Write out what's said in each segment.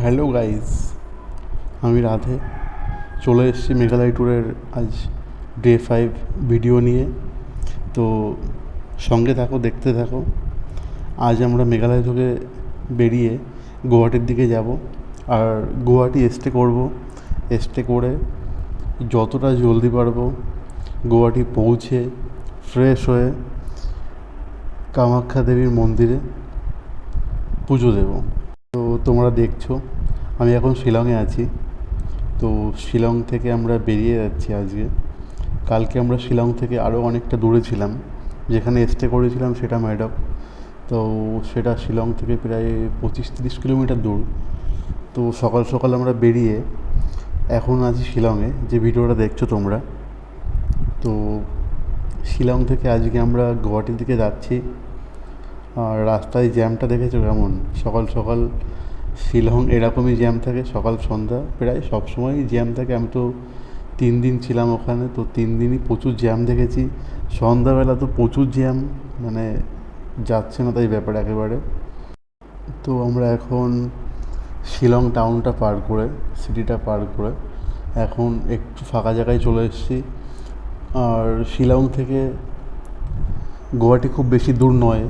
Hello guys আমি রাধে। চলে এসেছি মেঘালয় ট্যুরের আজ ডে ফাইভ ভিডিও নিয়ে। তো সঙ্গে থাকো, দেখতে থাকো। আজ আমরা মেঘালয় থেকে বেরিয়ে গুয়াহাটির দিকে যাব। আর গুয়াহাটি স্টে করব। স্টে করে যতটা জলদি পারব গুয়াহাটি পৌঁছে ফ্রেশ হয়ে কামাখ্যা দেবীর মন্দিরে পুজো দেবো। তো তোমরা দেখছ, আমি এখন শিলংয়ে আছি। তো শিলং থেকে আমরা বেরিয়ে যাচ্ছি আজকে। কালকে আমরা শিলং থেকে আরও অনেকটা দূরে ছিলাম। যেখানে স্টে করেছিলাম সেটা ম্যাডক তো সেটা শিলং থেকে প্রায় পঁচিশ তিরিশ কিলোমিটার দূর। তো সকাল সকাল আমরা বেরিয়ে এখন আছি শিলংয়ে। যে ভিডিওটা দেখছ তোমরা। তো শিলং থেকে আজকে আমরা গুয়াহাটির দিকে যাচ্ছি। আর রাস্তায় জ্যামটা দেখেছ কেমন? সকাল সকাল শিলং এরকমই জ্যাম থাকে, সকাল সন্ধ্যা। প্রায় সব সময়ই জ্যাম থাকে। আমি তো তিন দিন ছিলাম ওখানে, তো তিন দিনই প্রচুর জ্যাম দেখেছি। সন্ধ্যাবেলা তো প্রচুর জ্যাম মানে যাচ্ছে না তাই ব্যাপার একেবারে। তো আমরা এখন শিলং টাউনটা পার করে সিটিটা পার করে এখন একটু ফাঁকা জায়গায় চলে এসেছি। আর শিলং থেকে গুয়াহাটি খুব বেশি দূর নয়।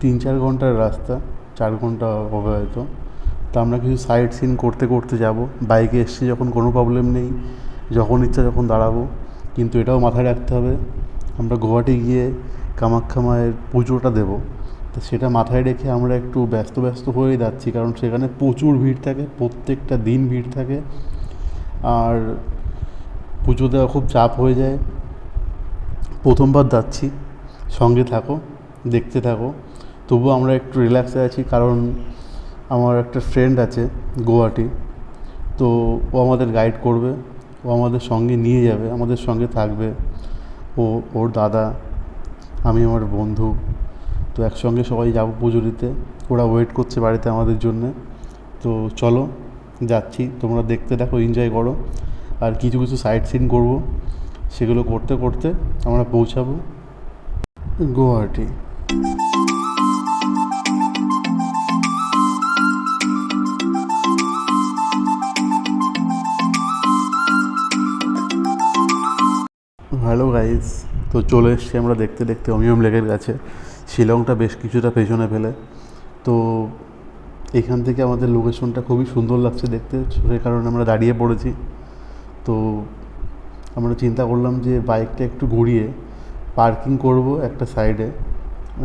তিন চার ঘণ্টার রাস্তা, চার ঘণ্টা হবে হয়তো তা আমরা কিছু সাইট সিন করতে করতে যাব। বাইকে এসছি যখন কোনো প্রবলেম নেই, যখন ইচ্ছা যখন দাঁড়াবো। কিন্তু এটাও মাথায় রাখতে হবে, আমরা গুয়াহাটি গিয়ে কামাখ্যা মায়ের পুজোটা দেবো। তো সেটা মাথায় রেখে আমরা একটু ব্যস্ত ব্যস্ত হয়ে যাচ্ছি, কারণ সেখানে প্রচুর ভিড় থাকে, প্রত্যেকটা দিন ভিড় থাকে। আর পুজো দেওয়া খুব চাপ হয়ে যায়। প্রথমবার যাচ্ছি, সঙ্গে থাকো। দেখতে থাকো। তবুও আমরা একটু রিল্যাক্সে আছি কারণ আমার একটা ফ্রেন্ড আছে গুয়াহাটি। তো ও আমাদের গাইড করবে, ও আমাদের সঙ্গে নিয়ে যাবে, আমাদের সঙ্গে থাকবে। ও, ওর দাদা, আমি আমার বন্ধু। তো একসঙ্গে সবাই যাব পুজো দিতে। ওরা ওয়েট করছে বাড়িতে আমাদের জন্যে। তো চলো, যাচ্ছি। তোমরা দেখতে দেখো এনজয় করো। আর কিছু কিছু সাইট সিন করব। সেগুলো করতে করতে আমরা পৌঁছাবো গুয়াহাটি। হ্যালো গাইজ তো চলে এসছি আমরা দেখতে দেখতে অমিয়ম লেকের কাছে। শিলংটা বেশ কিছুটা পেছনে ফেলে। তো এখান থেকে আমাদের লোকেশনটা খুবই সুন্দর লাগছে দেখতে সে কারণে আমরা দাঁড়িয়ে পড়েছি। তো আমরা চিন্তা করলাম যে বাইকটা একটু ঘুরিয়ে পার্কিং করব একটা সাইডে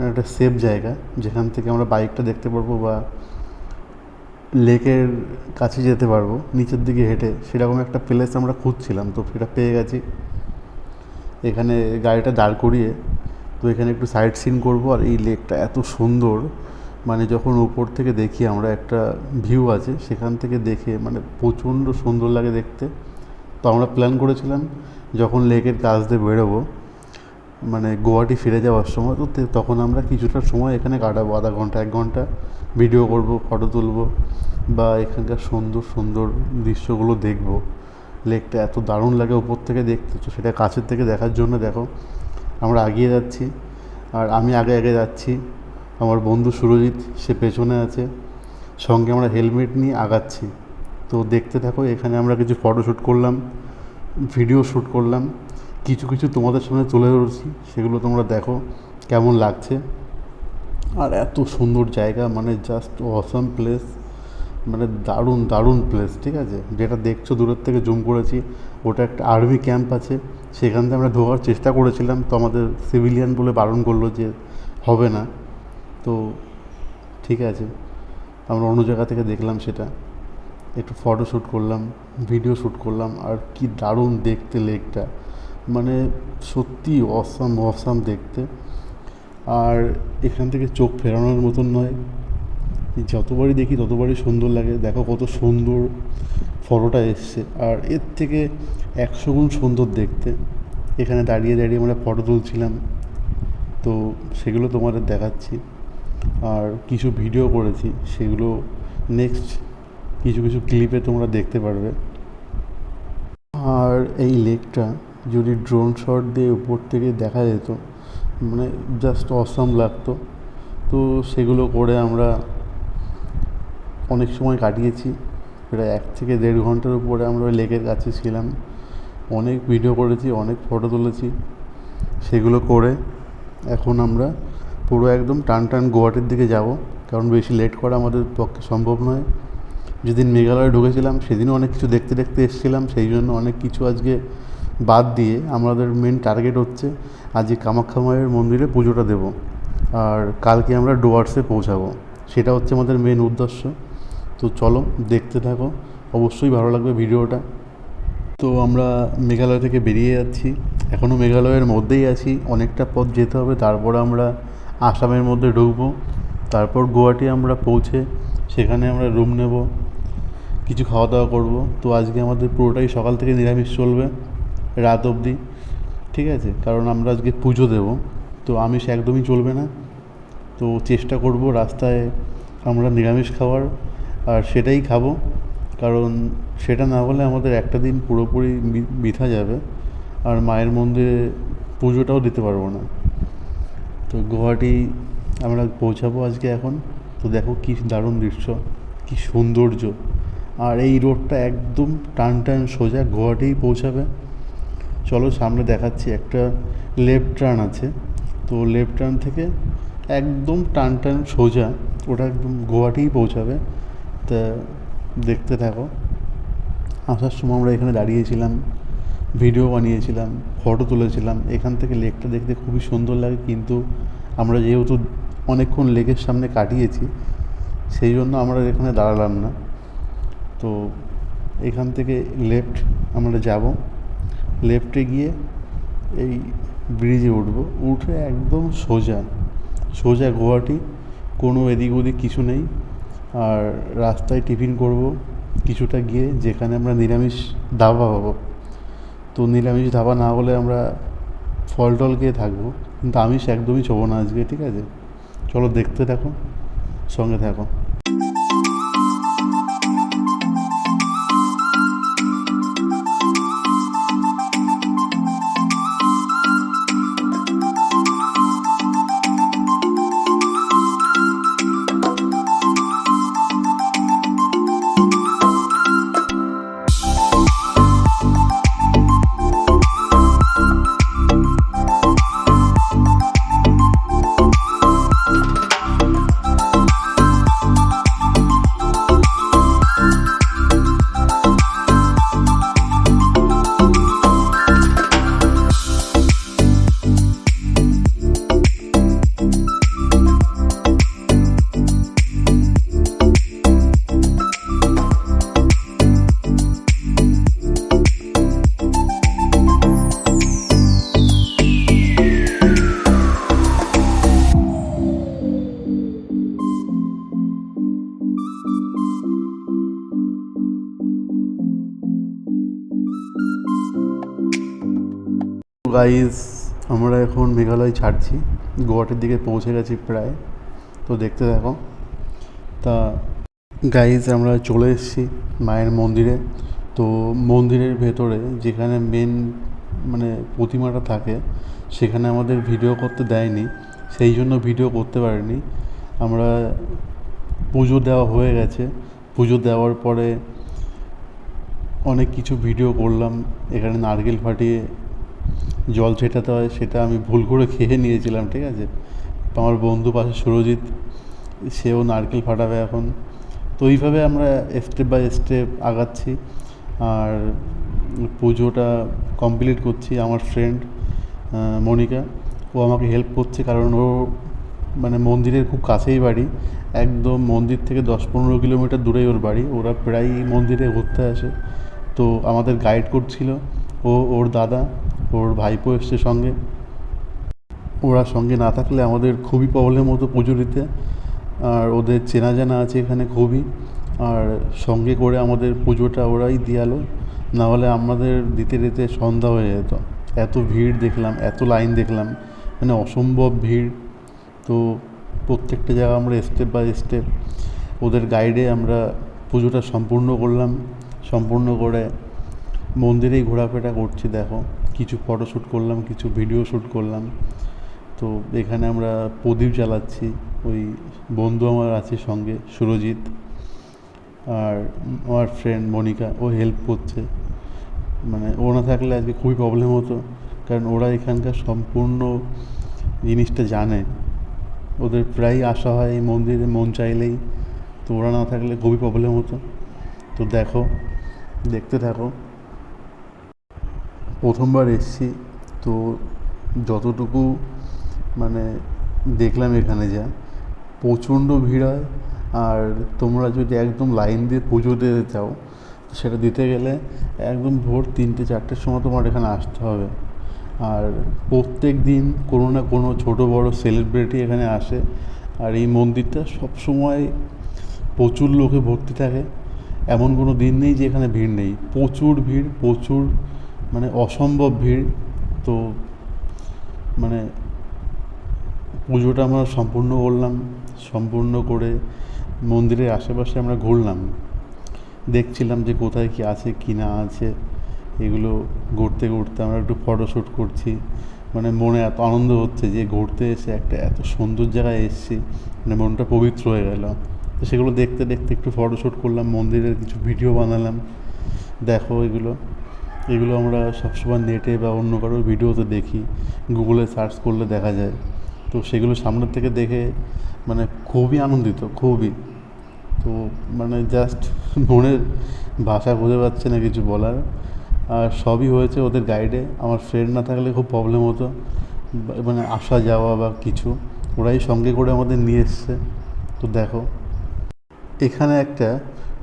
একটা সেফ জায়গা, যেখান থেকে আমরা বাইকটা দেখতে পারব বা লেকের কাছে যেতে পারব, নিচের দিকে হেঁটে। সেরকম একটা প্লেস আমরা খুঁজছিলাম, তো সেটা পেয়ে গেছি। এখানে গাড়িটা দাঁড় করিয়ে, তো এখানে একটু সাইড সিন করব, আর এই লেকটা এত সুন্দর। মানে যখন উপর থেকে দেখি আমরা একটা ভিউ আছে, সেখান থেকে দেখে মানে প্রচণ্ড সুন্দর লাগে দেখতে। তো আমরা প্ল্যান করেছিলাম, যখন লেকের কাছ দিয়ে বেরোবো মানে গুয়াহাটি ফিরে যাওয়ার সময়, তো তখন আমরা কিছুটা সময় এখানে কাটাবো, আধা ঘণ্টা, এক ঘণ্টা ভিডিও করব ফটো তুলবো বা এখানকার সুন্দর সুন্দর দৃশ্যগুলো দেখব। লেকটা এত দারুণ লাগে উপর থেকে দেখতে, তো সেটা কাছের থেকে দেখার জন্য দেখো, আমরা এগিয়ে যাচ্ছি। আর আমি আগে আগে যাচ্ছি। আমার বন্ধু সুরজিৎ, সে পেছনে আছে। সঙ্গে আমরা হেলমেট নিয়ে আগাচ্ছি। তো দেখতে থাকো, এখানে আমরা কিছু ফটো শ্যুট করলাম ভিডিও শ্যুট করলাম। কিছু কিছু তোমাদের সামনে তুলে ধরছি, সেগুলো তোমরা দেখো কেমন লাগছে। আর এত সুন্দর জায়গা মানে জাস্ট অসাম প্লেস মানে দারুণ দারুণ প্লেস ঠিক আছে? যেটা দেখছ দূরের থেকে জুম করেছি, ওটা একটা আর্মি ক্যাম্প আছে, সেখান থেকে আমরা ঢোকার চেষ্টা করেছিলাম, তো আমাদের সিভিলিয়ান বলে বারণ করল যে হবে না। তো ঠিক আছে, আমরা অন্য জায়গা থেকে দেখলাম সেটা। একটু ফটো শ্যুট করলাম ভিডিও শ্যুট করলাম, আর কি দারুণ দেখতে লেকটা মানে সত্যি অসাম অসাম দেখতে। আর এখান থেকে চোখ ফেরানোর মতন নয়। যতবারই দেখি ততবারই সুন্দর লাগে। দেখো কত সুন্দর ফটোটা এসছে। আর এর থেকে একশো গুণ সুন্দর দেখতে। এখানে দাঁড়িয়ে দাঁড়িয়ে আমরা ফটো তুলছিলাম। তো সেগুলো তোমাদের দেখাচ্ছি। আর কিছু ভিডিও করেছি। সেগুলো নেক্সট কিছু কিছু ক্লিপে তোমরা দেখতে পারবে। আর এই লেকটা যদি ড্রোন শট দিয়ে উপর থেকে দেখা যেত মানে জাস্ট অসাম লাগতো। তো সেগুলো করে আমরা অনেক সময় কাটিয়েছি। প্রায় এক থেকে দেড় ঘণ্টার উপরে আমরা ওই লেকের কাছে ছিলাম। অনেক ভিডিও করেছি, অনেক ফটো তুলেছি। সেগুলো করে এখন আমরা পুরো একদম টান টান গুয়াহাটির দিকে যাব। কারণ বেশি লেট করা আমাদের পক্ষে সম্ভব নয়। যেদিন মেঘালয়ে ঢুকেছিলাম, সেদিনও অনেক কিছু দেখতে দেখতে এসেছিলাম। সেই জন্য অনেক কিছু আজকে বাদ দিয়ে আমাদের মেন টার্গেট হচ্ছে আজকে কামাখ্যা মায়ের মন্দিরে পুজোটা দেব। আর কালকে আমরা ডুয়ার্সে পৌঁছাবো। সেটা হচ্ছে আমাদের মেন উদ্দেশ্য। তো চলো, দেখতে থাকো। অবশ্যই ভালো লাগবে ভিডিওটা। তো আমরা মেঘালয় থেকে বেরিয়ে যাচ্ছি। এখনও মেঘালয়ের মধ্যেই আছি। অনেকটা পথ যেতে হবে। তারপর আমরা আসামের মধ্যে ঢুকবো। তারপর গুয়াহাটি আমরা পৌঁছে সেখানে আমরা রুম নেব। কিছু খাওয়া দাওয়া করব। তো আজকে আমাদের পুরোটাই সকাল থেকে নিরামিষ চলবে। রাত অবধি, ঠিক আছে? কারণ আমরা আজকে পুজো দেব, তো আমিষ একদমই চলবে না। তো চেষ্টা করব রাস্তায় আমরা নিরামিষ খাওয়ার আর সেটাই খাব। কারণ সেটা না হলে আমাদের একটা দিন পুরোপুরি বৃথা যাবে আর মায়ের মন্দিরে পুজোটাও দিতে পারব না। তো গুয়াহাটি আমরা পৌঁছাবো আজকে এখন। তো দেখো কী দারুণ দৃশ্য, কী সৌন্দর্য। আর এই রোডটা একদম টান টান সোজা গুয়াহাটিই পৌঁছাবে। চলো সামনে দেখাচ্ছি একটা লেফট টার্ন আছে। তো লেফট টার্ন থেকে একদম টান টান সোজা ওটা একদম গুয়াহাটিই পৌঁছাবে। তা দেখতে থাকো। আসার সময় আমরা এখানে দাঁড়িয়েছিলাম ভিডিও বানিয়েছিলাম ফটো তুলেছিলাম। এখান থেকে লেকটা দেখতে খুবই সুন্দর লাগে কিন্তু আমরা যেহেতু অনেকক্ষণ লেকের সামনে কাটিয়েছি, সেই জন্য আমরা এখানে দাঁড়ালাম না। তো এখান থেকে লেফট আমরা যাব। লেফটে গিয়ে এই ব্রিজে উঠবো। উঠে একদম সোজা সোজা গুয়াহাটি, কোনো এদিক ওদিক কিছু নেই। আর রাস্তায় টিফিন করব কিছুটা গিয়ে, যেখানে আমরা নিরামিষ ধাবা পাবো তো নিরামিষ ধাবা না হলে আমরা ফল টল খেয়ে থাকব। কিন্তু আমিষ একদমই ছোবো না আজকে, ঠিক আছে? চলো দেখতে থাকো, সঙ্গে থাকো। গাইজ আমরা এখন মেঘালয় ছাড়ছি। গুয়াহাটির দিকে পৌঁছে গেছি প্রায়। তো দেখতে দেখো তা গাইজ আমরা চলে এসেছি মায়ের মন্দিরে। তো মন্দিরের ভেতরে যেখানে মেন মানে প্রতিমাটা থাকে, সেখানে আমাদের ভিডিও করতে দেয়নি। সেই জন্য ভিডিও করতে পারিনি। আমরা পুজো দেওয়া হয়ে গেছে। পুজো দেওয়ার পরে অনেক কিছু ভিডিও করলাম। এখানে নারকেল ফাটিয়ে জল ছেটাতে হয়, সেটা আমি ভুল করে খেয়ে নিয়েছিলাম, ঠিক আছে? আমার বন্ধু পাশে সুরজিৎ, সেও নারকেল ফাটাবে এখন। তো এইভাবে আমরা স্টেপ বাই স্টেপ আগাচ্ছি, আর পুজোটা কমপ্লিট করছি আমার ফ্রেন্ড মনিকা। ও আমাকে হেল্প করছে, কারণ ও মানে মন্দিরের খুব কাছেই বাড়ি। একদম মন্দির থেকে দশ পনেরো কিলোমিটার দূরেই ওর বাড়ি। ওরা প্রায়ই মন্দিরে ঘুরতে আসে। তো আমাদের গাইড করছিল, ও ওর দাদা। ওর ভাইপো এসছে সঙ্গে। ওরা সঙ্গে না থাকলে আমাদের খুবই প্রবলেম হতো পুজো দিতে আর ওদের চেনা জানা আছে এখানে খুবই। আর সঙ্গে করে আমাদের পুজোটা ওরাই দিয়ালো। না হলে আমাদের দিতে দিতে সন্ধ্যা হয়ে যেত। এত ভিড় দেখলাম, এত লাইন দেখলাম। মানে অসম্ভব ভিড়। তো প্রত্যেকটা জায়গা আমরা স্টেপ বাই স্টেপ ওদের গাইডে আমরা পুজোটা সম্পূর্ণ করলাম। সম্পূর্ণ করে মন্দিরেই ঘোরাফেরা করছি, দেখো। কিছু ফটো শ্যুট করলাম, কিছু ভিডিও শ্যুট করলাম। তো এখানে আমরা প্রদীপ জ্বালাচ্ছি, ওই বন্ধু আমার আছে সঙ্গে, সুরজিৎ। আর আমার ফ্রেন্ড মনিকা, ও হেল্প করছে। মানে ও না থাকলে আজকে খুবই প্রবলেম হতো, কারণ ওরা এখানকার সম্পূর্ণ জিনিসটা জানে। ওদের প্রায়ই আসা হয় এই মন্দিরে, মন চাইলেই। তো ওরা না থাকলে খুবই প্রবলেম হতো। তো দেখো, দেখতে থাকো। প্রথমবার এসছি, তো যতটুকু মানে দেখলাম এখানে যা, প্রচণ্ড ভিড় হয়। আর তোমরা যদি একদম লাইন দিয়ে পুজো দিতে চাও সেটা দিতে গেলে একদম ভোর তিনটে, চারটের সময় তোমার এখানে আসতে হবে। আর প্রত্যেক দিন কোনো না কোনো ছোটো, বড়ো সেলিব্রিটি এখানে আসে। আর এই মন্দিরটা সবসময় প্রচুর লোকে ভর্তি থাকে। এমন কোনো দিন নেই যে এখানে ভিড় নেই। প্রচুর ভিড়, প্রচুর মানে অসম্ভব ভিড়। তো মানে পুজোটা আমরা সম্পূর্ণ করলাম, সম্পূর্ণ করে মন্দিরের আশেপাশে আমরা ঘুরলাম। দেখছিলাম যে কোথায় কী আছে, কি না আছে, এগুলো ঘুরতে ঘুরতে আমরা একটু ফটোশ্যুট করছি। মানে মনে এত আনন্দ হচ্ছে যে ঘুরতে এসে একটা এত সুন্দর জায়গায় এসেছি। মানে মনটা পবিত্র হয়ে গেল। তো সেগুলো দেখতে দেখতে একটু ফটোশ্যুট করলাম, মন্দিরের কিছু ভিডিও বানালাম। দেখো এগুলো। এগুলো আমরা সবসময় নেটে বা অন্য কারোর ভিডিওতে দেখি, গুগলে সার্চ করলে দেখা যায়। তো সেগুলো সামনের থেকে দেখে মানে খুবই আনন্দিত, খুবই। তো মানে জাস্ট মনের ভাষা খুঁজে পাচ্ছে না কিছু বলার। আর সবই হয়েছে ওদের গাইডে আমার ফ্রেন্ড না থাকলে খুব প্রবলেম হতো মানে আসা যাওয়া বা কিছু। ওরাই সঙ্গে করে আমাদের নিয়ে এসছে। তো দেখো, এখানে একটা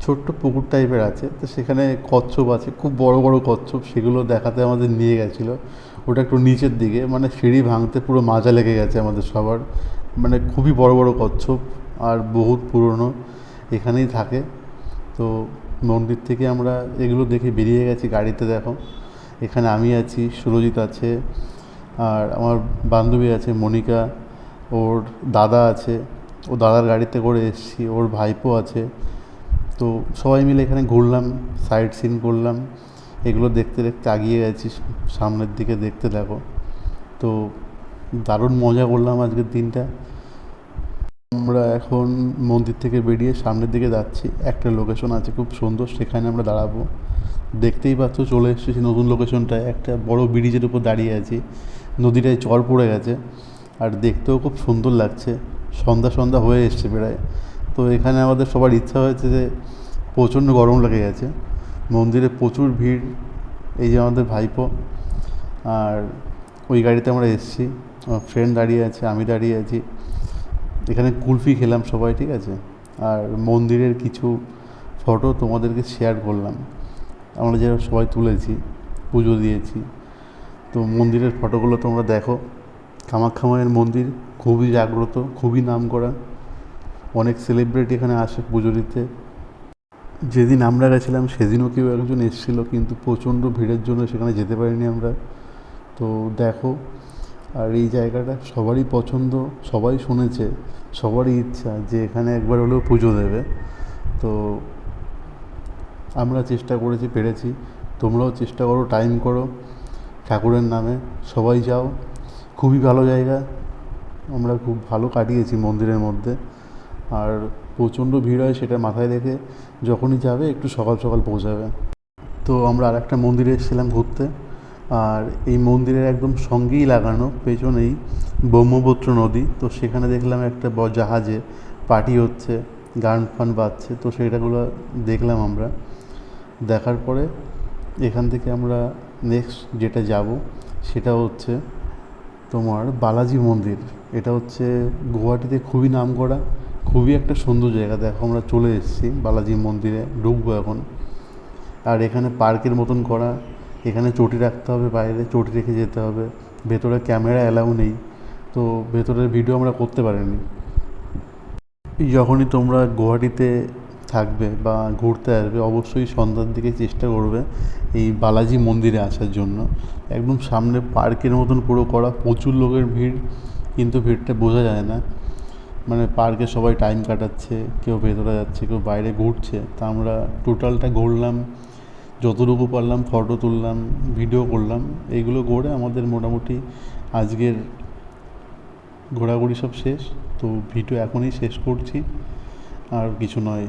ছোট্ট পুকুর টাইপের আছে, তো সেখানে কচ্ছপ আছে, খুব বড় বড় কচ্ছপ, সেগুলো দেখাতে আমাদের নিয়ে গেছিল। ওটা একটু নিচের দিকে মানে সিঁড়ি ভাঙতে পুরো মাজা লেগে গেছে আমাদের সবার। মানে খুবই বড় বড় কচ্ছপ, আর বহুত পুরনো, এখানেই থাকে। তো মন্দির থেকে আমরা এগুলো দেখে বেরিয়ে গেছি গাড়িতে, দেখো। এখানে আমি আছি, সুরজিৎ আছে, আর আমার বান্ধবী আছে মনিকা, ওর দাদা আছে। ও দাদার গাড়িতে করে এসেছি, ওর ভাইপো আছে। তো সবাই মিলে এখানে ঘুরলাম সাইড সিন করলাম। এগুলো দেখতে দেখতে আগিয়ে গেছি, সামনের দিকে দেখতে দেখো। তো দারুণ মজা করলাম আজকের দিনটা। আমরা এখন মন্দির থেকে বেরিয়ে সামনের দিকে যাচ্ছি। একটা লোকেশন আছে খুব সুন্দর, সেখানে আমরা দাঁড়াবো। দেখতেই পাচ্ছ, চলে এসেছি নতুন লোকেশনটায় একটা বড় ব্রিজের উপর দাঁড়িয়ে আছি। নদীটায় চর পড়ে গেছে। আর দেখতেও খুব সুন্দর লাগছে। সন্ধ্যা সন্ধ্যা হয়ে এসছে প্রায়। তো এখানে আমাদের সবার ইচ্ছা হয়েছে যে প্রচণ্ড গরম লেগে গেছে। মন্দিরে প্রচুর ভিড়। এই যে আমাদের ভাইপো। আর ওই গাড়িতে আমরা এসেছি। আমার ফ্রেন্ড দাঁড়িয়ে আছে, আমি দাঁড়িয়ে আছি। এখানে কুলফি খেলাম সবাই, ঠিক আছে? আর মন্দিরের কিছু ফটো তোমাদেরকে শেয়ার করলাম। আমরা যারা সবাই তুলেছি, পুজো দিয়েছি। তো মন্দিরের ফটোগুলো তোমরা দেখো। কামাখ্যা মায়ের মন্দির, খুবই জাগ্রত, খুবই নাম করা অনেক সেলিব্রিটি এখানে আসে পুজো দিতে যেদিন আমরা গেছিলাম, সেদিনও কেউ একজন এসেছিল, কিন্তু প্রচণ্ড ভিড়ের জন্য সেখানে যেতে পারিনি আমরা। তো দেখো, আর এই জায়গাটা সবারই পছন্দ, সবাই শুনেছে, সবারই ইচ্ছা যে এখানে একবার হলেও পুজো দেবে। তো আমরা চেষ্টা করেছি, পেরেছি। তোমরাও চেষ্টা করো টাইম করো, ঠাকুরের নামে। সবাই যাও, খুবই ভালো জায়গা। আমরা খুব ভালো কাটিয়েছি মন্দিরের মধ্যে। আর প্রচণ্ড ভিড় হয় সেটা মাথায় রেখে যখনই যাবে একটু সকাল সকাল পৌঁছাবে। তো আমরা আর একটা মন্দিরে এসেছিলাম ঘুরতে। আর এই মন্দিরের একদম সঙ্গেই লাগানো, পেছনেই ব্রহ্মপুত্র নদী। তো সেখানে দেখলাম একটা জাহাজে পার্টি হচ্ছে, গান ফান বাজছে, তো সেটাগুলো দেখলাম আমরা। দেখার পরে এখান থেকে আমরা নেক্সট যেটা যাব সেটা হচ্ছে তোমার বালাজি মন্দির। এটা হচ্ছে গুয়াহাটিতে খুবই নাম করা খুবই একটা সুন্দর জায়গা। দেখো আমরা চলে এসেছি বালাজি মন্দিরে, ঢুকবো এখন। আর এখানে পার্কের মতন করা, এখানে চটি রাখতে হবে বাইরে, চটি রেখে যেতে হবে। ভেতরে ক্যামেরা অ্যালাউ নেই, তো ভেতরের ভিডিও আমরা করতে পারিনি। যখনই তোমরা গুয়াহাটিতে থাকবে বা ঘুরতে আসবে, অবশ্যই সন্ধ্যার দিকে চেষ্টা করবে এই বালাজি মন্দিরে আসার জন্য। একদম সামনে পার্কের মতন পুরো করা, প্রচুর লোকের ভিড়, কিন্তু ভিড়টা বোঝা যায় না। মানে পার্কে সবাই টাইম কাটাচ্ছে, কেউ ভেতরে যাচ্ছে, কেউ বাইরে ঘুরছে, তা আমরা টোটালটা ঘুরলাম, যতটুকু পারলাম ফটো তুললাম ভিডিও করলাম, এইগুলো ঘুরে আমাদের মোটামুটি আজকের ঘোরাঘুরি সব শেষ, তো ভিডিও এখনই শেষ করছি, আর কিছু নয়।